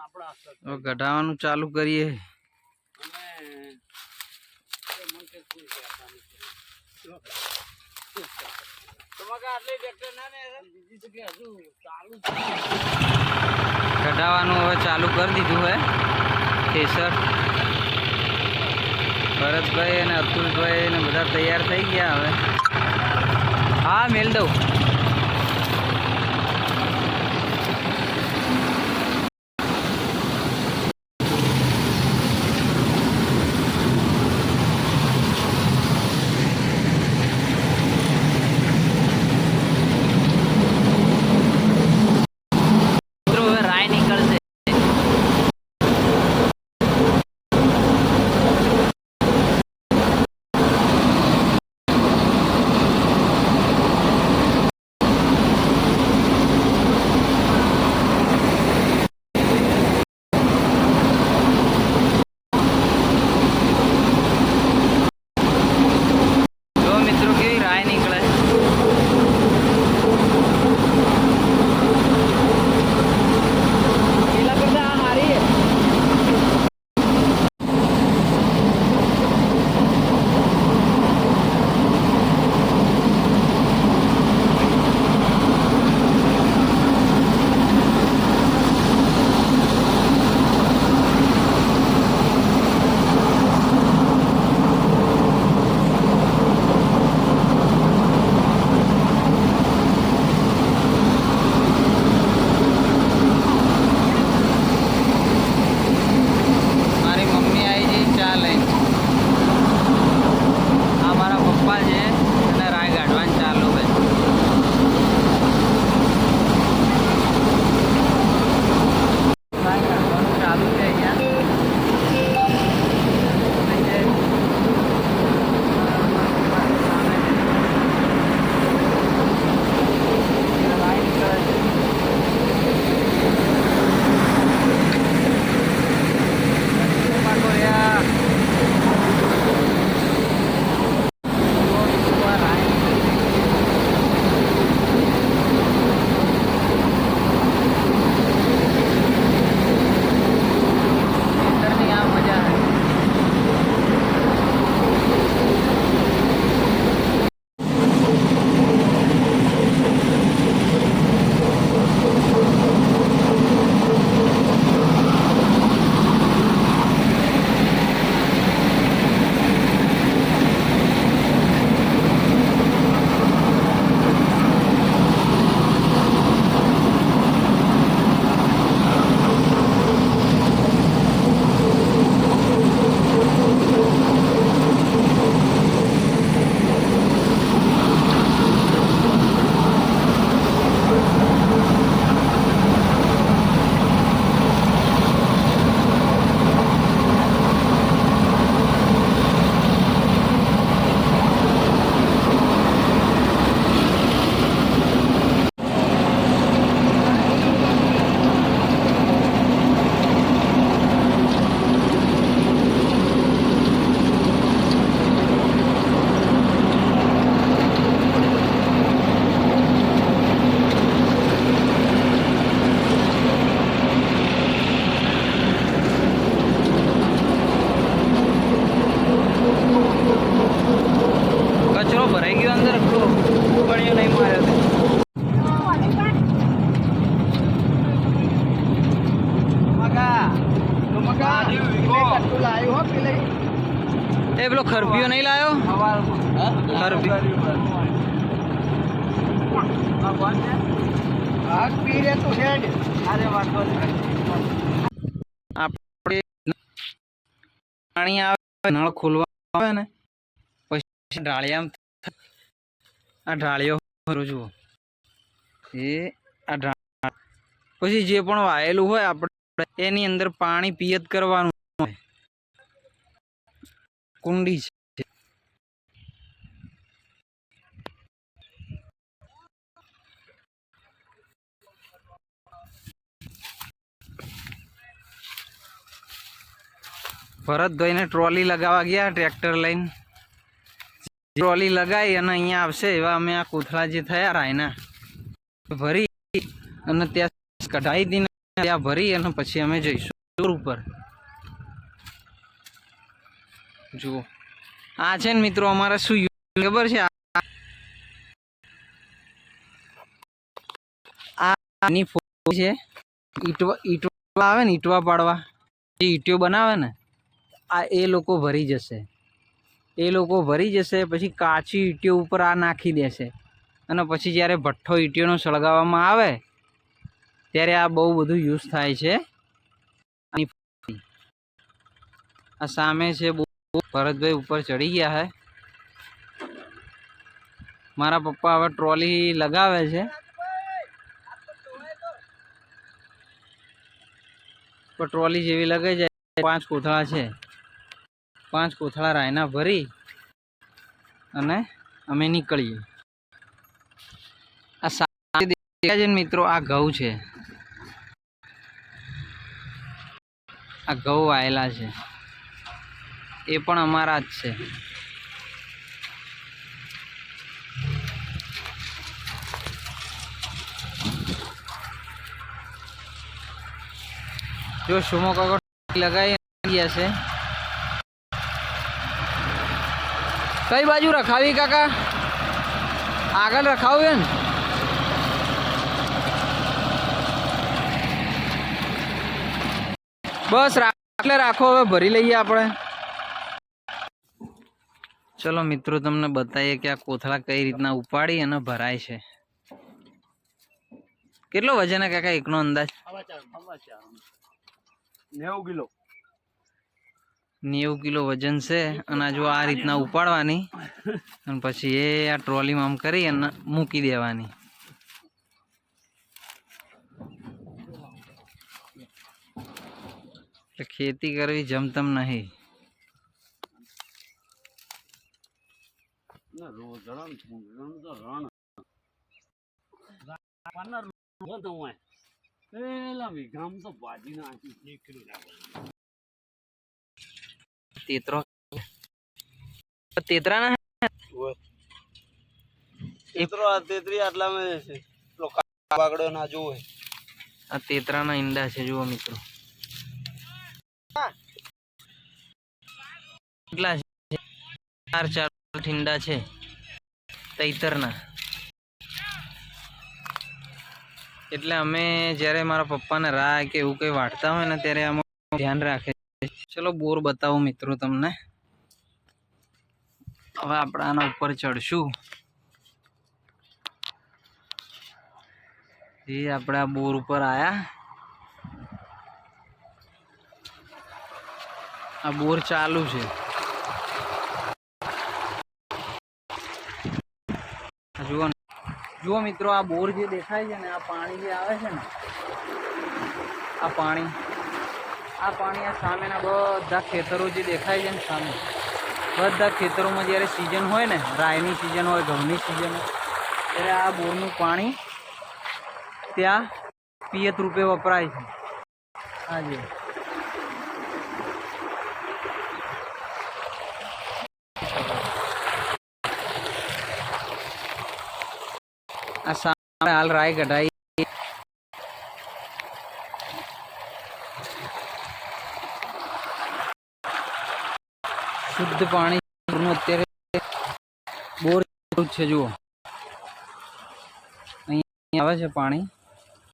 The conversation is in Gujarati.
આપણા કઢાવાનું ચાલુ કરીએ. કઢાવાનું હવે ચાલુ કરી દીધું હે. કેસર ભરતભાઈ અને અતુલભાઈ ને બધા તૈયાર થઈ ગયા હવે. હા મેલ દઉં. એ નહીં ખરપી આપણે પાણી આવે, નળ ખોલવા આવે ને, પછી ઢાળિયા આ ઢાળિયો જુઓ. એ આ પછી જે પણ વાયેલું હોય આપણે એની અંદર પાણી પિયત કરવાનું. કુંડી છે. ભરતભાઈને ટ્રોલી લગાવવા ગયા ટ્રેક્ટર લઈને. ટ્રોલી લગાવી અને અહીંયા આવશે એવા અમે આ કોથળા જે થયા રાયના. ભરી અને ત્યાં કઢાઈ દીને ત્યાં ભરી અને પછી અમે જઈશું. ઉપર જુઓ. આ છે ને મિત્રો અમારે શું ખબર છે? આની આવે ને, ઈટવા પાડવા. જે ઈટીઓ બનાવે ને, આ એ લોકો ભરી જશે. એ લોકો ભરી જશે, પછી કાચી ઈટીઓ ઉપર આ નાખી દેશે. અને પછી જ્યારે ભઠ્ઠો ઈટીઓનો સળગાવવામાં આવે, ત્યારે આ બહુ બધું યુઝ થાય છે. આ સામે છે બહુ ભરતભાઈ ઉપર ચડી ગયા હે. મારા પપ્પા હવે ટ્રોલી લગાવે છે. ટ્રોલી જેવી લગાઈ જાય. પાંચ કોથળા છે. પાંચ કોથળા રાયના ભરી અને અમે નીકળીએ. આ છે મિત્રો, આ ઘઉં છે. આ ઘઉં વાયેલા છે. એ પણ અમારા જ છે. જો સુમો કાકો લગાવી ગયા છે. કઈ બાજુ રખાવી કાકા? આગળ રખાવું ને બસ એટલે રાખો, હવે ભરી લઈએ આપણે. ચલો મિત્રો તમને બતાવીએ કે આ કોથળા કઈ રીતના ઉપાડી અને ભરાય છે. કેટલો વજન કાકા એકનો અંદાજ? નેવું કિલો. નેવું કિલો વજન છે અને જો આ રીતના ઉપાડવાની અને પછી એ આ ટ્રોલીમાં આમ કરી અને મૂકી દેવાની. એટલે ખેતી કરવી જમતમ નહીં. તેતરો. તેતરા ના તેત્રી આટલામાં છે પેલો ના જોવે આ તેતરાના ઈંડા છે જુઓ મિત્રો. કેટલા છે? ચાર ચાર ઈંડા છે. તૈતરના એટલે અમે જ્યારે મારા પપ્પાને રાહ કે એવું કંઈ વાટતા હોય ને ત્યારે અમે ધ્યાન રાખે ચલો બોર બતાવું મિત્રો તમને. હવે આપણે આના ઉપર ચડશું. એ આપણે આ બોર ઉપર આયા. આ બોર ચાલુ છે. જુઓ જુઓ મિત્રો, આ બોર જે દેખાય છે ને, આ પાણી જે આવે છે ને, આ પાણી આ પાણી આ સામેના બધા ખેતરો જે દેખાય છે ને સામે, બધા ખેતરોમાં જ્યારે સિઝન હોય ને રાયની સિઝન હોય, ઘઉંની સિઝન હોય, ત્યારે આ બોરનું પાણી ત્યાં પિયત રૂપે વપરાય છે. હાજી સામે હાલ રાય કઢાઈ શુદ્ધ પાણી અત્યારે બોર છે જુઓ અહીંયા આવે છે પાણી